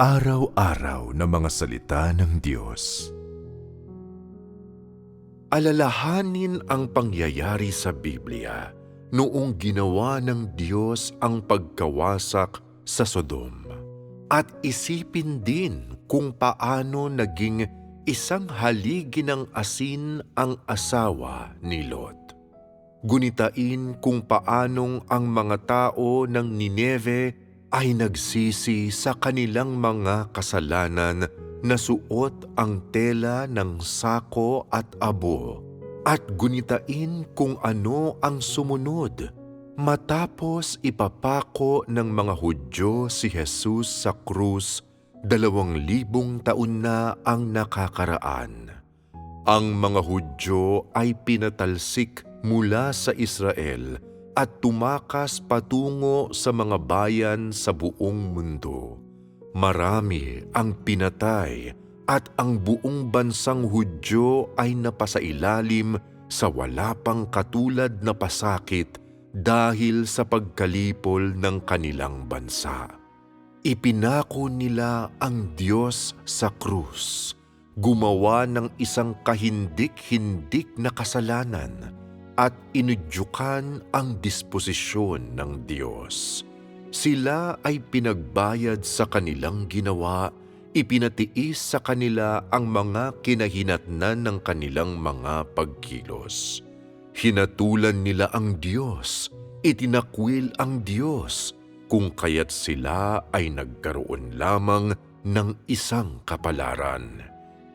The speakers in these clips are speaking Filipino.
Araw-araw na mga salita ng Diyos. Alalahanin ang pangyayari sa Biblia noong ginawa ng Diyos ang pagkawasak sa Sodom. At isipin din kung paano naging isang haligi ng asin ang asawa ni Lot. Gunitain kung paanong ang mga tao ng Nineve ay nagsisi sa kanilang mga kasalanan na suot ang tela ng sako at abo at gunitain kung ano ang sumunod matapos ipapako ng mga Hudyo si Jesus sa krus dalawang libong taon na ang nakakaraan. Ang mga Hudyo ay pinatalsik mula sa Israel at tumakas patungo sa mga bayan sa buong mundo. Marami ang pinatay at ang buong bansang Hudyo ay napasailalim sa wala pang katulad na pasakit dahil sa pagkalipol ng kanilang bansa. Ipinako nila ang Diyos sa krus, gumawa ng isang kahindik-hindik na kasalanan at inudyukan ang disposisyon ng Diyos. Sila ay pinagbayad sa kanilang ginawa, ipinatiis sa kanila ang mga kinahinatnan ng kanilang mga pagkilos. Hinatulan nila ang Diyos, itinakwil ang Diyos, kung kaya't sila ay nagkaroon lamang ng isang kapalaran,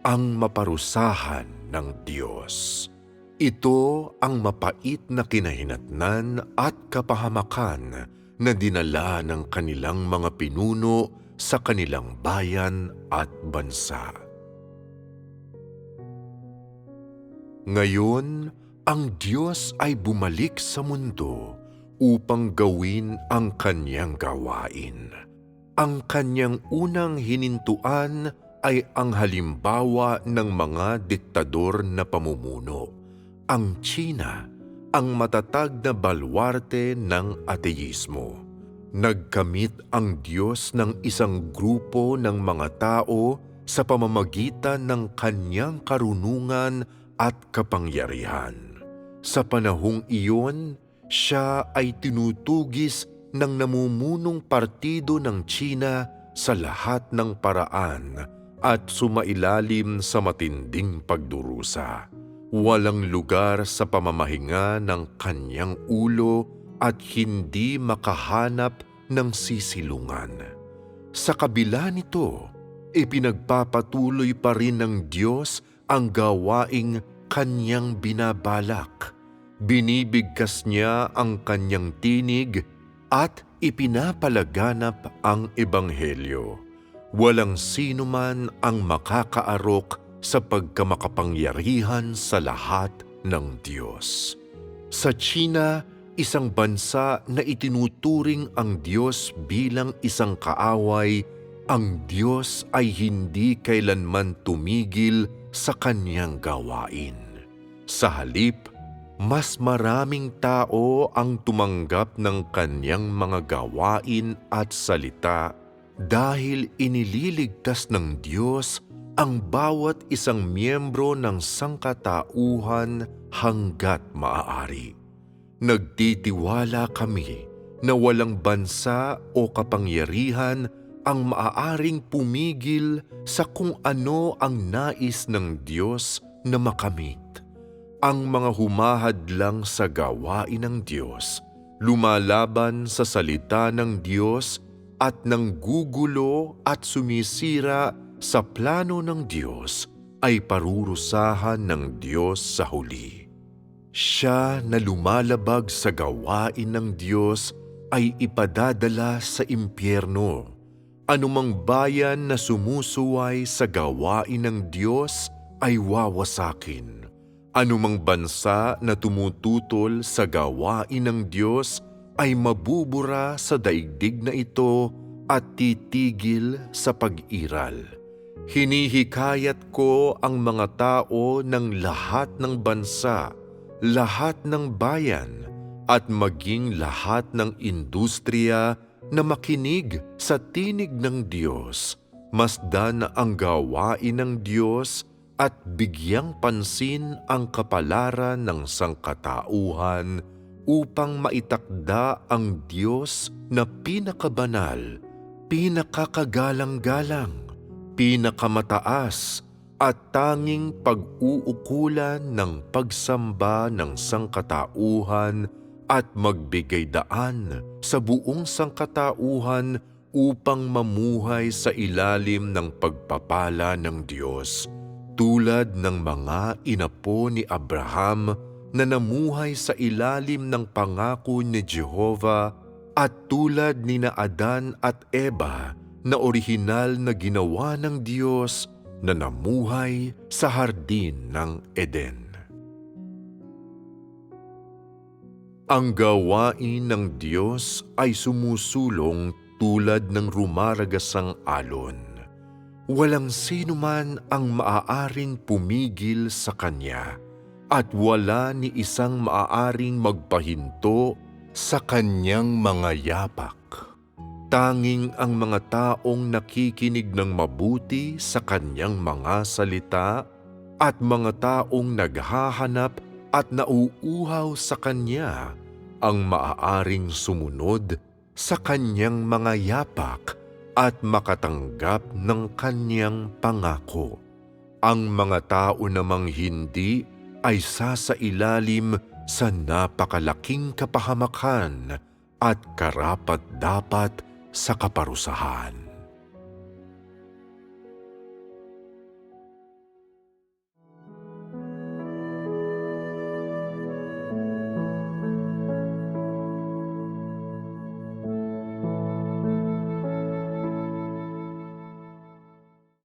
ang maparusahan ng Diyos. Ito ang mapait na kinahinatnan at kapahamakan na dinala ng kanilang mga pinuno sa kanilang bayan at bansa. Ngayon, ang Diyos ay bumalik sa mundo upang gawin ang kanyang gawain. Ang kanyang unang hinintuan ay ang halimbawa ng mga diktador na pamumuno ang China ang matatag na balwarte ng ateismo. Nagkamit ang Diyos ng isang grupo ng mga tao sa pamamagitan ng kanyang karunungan at kapangyarihan. Sa panahong iyon, siya ay tinutugis ng namumunong partido ng China sa lahat ng paraan at sumailalim sa matinding pagdurusa walang lugar sa pamamahinga ng kanyang ulo at hindi makahanap ng sisilungan. Sa kabila nito, ipinagpapatuloy pa rin ng Diyos ang gawaing kanyang binabalak. Binibigkas niya ang kanyang tinig at ipinapalaganap ang ebanghelyo. Walang sino man ang makakaarok sa pagkamakapangyarihan sa lahat ng Diyos. Sa China, isang bansa na itinuturing ang Diyos bilang isang kaaway, ang Diyos ay hindi kailanman tumigil sa kanyang gawain. Sa halip, mas maraming tao ang tumanggap ng kanyang mga gawain at salita dahil inililigtas ng Diyos ang bawat isang miyembro ng sangkatauhan hanggat maaari. Nagtitiwala kami na walang bansa o kapangyarihan ang maaaring pumigil sa kung ano ang nais ng Diyos na makamit. Ang mga humahad lang sa gawain ng Diyos, lumalaban sa salita ng Diyos at nang gugulo at sumisira sa plano ng Diyos ay parurusahan ng Diyos sa huli. Siya na lumalabag sa gawain ng Diyos ay ipadadala sa impyerno. Anumang bayan na sumusuway sa gawain ng Diyos ay wawasakin. Anumang bansa na tumututol sa gawain ng Diyos ay mabubura sa daigdig na ito at titigil sa pag-iral. Hinihikayat ko ang mga tao ng lahat ng bansa, lahat ng bayan, at maging lahat ng industriya na makinig sa tinig ng Diyos masdan ang gawain ng Diyos at bigyang pansin ang kapalaran ng sangkatauhan upang maitakda ang Diyos na pinakabanal, pinakakagalang-galang, pinakamataas at tanging pag-uukulan ng pagsamba ng sangkatauhan at magbigay daan sa buong sangkatauhan upang mamuhay sa ilalim ng pagpapala ng Diyos. Tulad ng mga inapo ni Abraham na namuhay sa ilalim ng pangako ni Jehova at tulad ni na Adan at Eva na orihinal na ginawa ng Diyos na namuhay sa hardin ng Eden. Ang gawain ng Diyos ay sumusulong tulad ng rumaragasang alon. Walang sino man ang maaaring pumigil sa Kanya at wala ni isang maaaring magpahinto sa Kanyang mga yapak. Tanging ang mga taong nakikinig ng mabuti sa Kanyang mga salita at mga taong naghahanap at nauuhaw sa Kanya ang maaaring sumunod sa Kanyang mga yapak at makatanggap ng Kanyang pangako. Ang mga tao namang hindi ay sasailalim sa napakalaking kapahamakan at karapat-dapat sa kaparusahan.